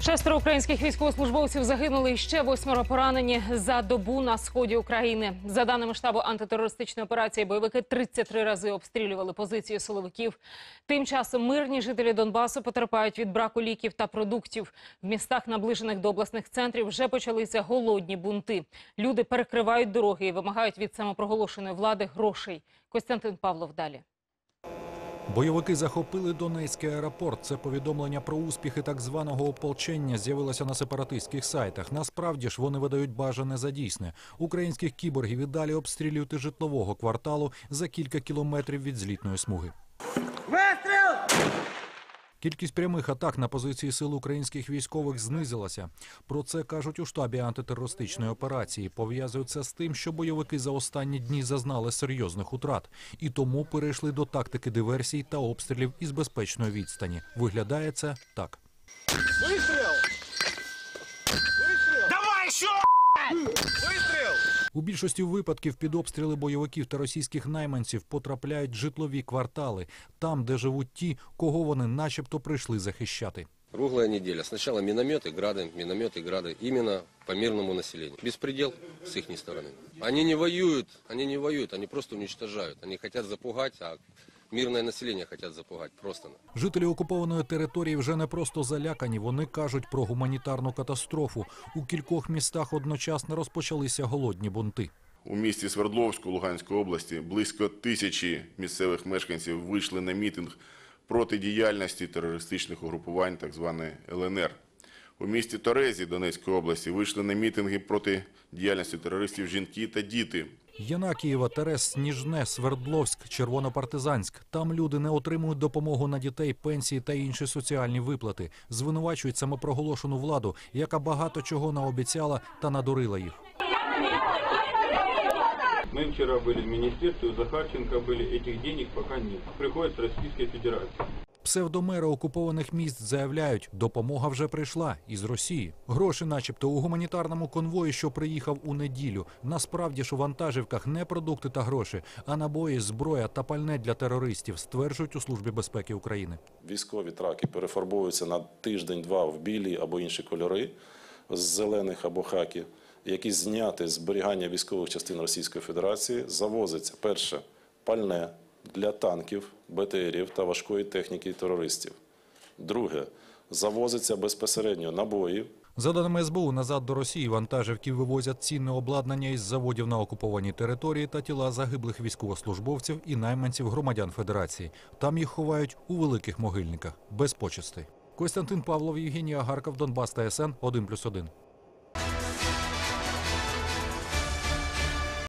Шестеро українських військовослужбовців загинули і ще восьмеро поранені за добу на сході України. За даними штабу антитерористичної операції, бойовики 33 рази обстрілювали позиції силовиків. Тим часом мирні жителі Донбасу потерпають від браку ліків та продуктів. В містах, наближених до обласних центрів, вже почалися голодні бунти. Люди перекривають дороги і вимагають від самопроголошеної влади грошей. Костянтин Павлов далі. Бойовики захопили Донецький аеропорт. Це повідомлення про успіхи так званого ополчення з'явилося на сепаратистських сайтах. Насправді ж вони видають бажане за дійсне. Українських кіборгів і далі обстрілюють із житлового кварталу за кілька кілометрів від злітної смуги. Кількість прямих атак на позиції сил українських військових знизилася. Про це кажуть у штабі антитерористичної операції. Пов'язують з тим, що бойовики за останні дні зазнали серйозних утрат і тому перейшли до тактики диверсій та обстрілів із безпечної відстані. Виглядає це так. Давай У більшості випадків під обстріли бойовиків та російських найманців потрапляють житлові квартали, там, де живуть ті, кого вони начебто прийшли захищати. Круглая неделя. Сначала минометы, грады, минометы, грады. Именно по мирному населению. Беспредел с их стороны. Они не воюют, они не воюют, они просто уничтожают. Они хотят запугать, а мирное население хотят запугать. Просто. Жителі окупованої території вже не просто залякані. Вони кажуть про гуманітарну катастрофу. У кількох містах одночасно розпочалися голодні бунти. У місті Свердловську Луганської області близько тисячі місцевих мешканців вийшли на мітинг проти діяльності терористичних угрупувань, так званої ЛНР. У місті Торезі Донецької області вийшли на мітинги проти діяльності терористів жінки та діти. Янакієва, Терес, Сніжне, Свердловськ, Червонопартизанськ. Там люди не отримують допомогу на дітей, пенсії та інші соціальні виплати. Звинувачують самопроголошену владу, яка багато чого наобіцяла та надурила їх. Мы вчера были в министерстве, у Захарченко были, этих денег пока нет. Приходит с Российской Федерации. Псевдомери окупованих міст заявляють, допомога вже прийшла із Росії. Гроші, начебто, у гуманітарному конвої, що приїхав у неділю. Насправді ж у вантажівках не продукти та гроші, а набої, зброя та пальне для терористів, стверджують у службі безпеки України. Військові траки перефарбовуються на тиждень-два в білі або інші кольори з зелених або хакі, які зняти зберігання військових частин Російської Федерації, завозиться перше пальне для танків, БТРів та важкої техніки терористів. Друге, завозиться безпосередньо набої, За даними СБУ, назад до Росії вантажівки вивозять цінне обладнання із заводів на окупованій території та тіла загиблих військовослужбовців і найманців громадян Федерації. Там їх ховають у великих могильниках без почестей. Костянтин Павлов, Євгенія Гарков, Донбас ТСН 1+,1.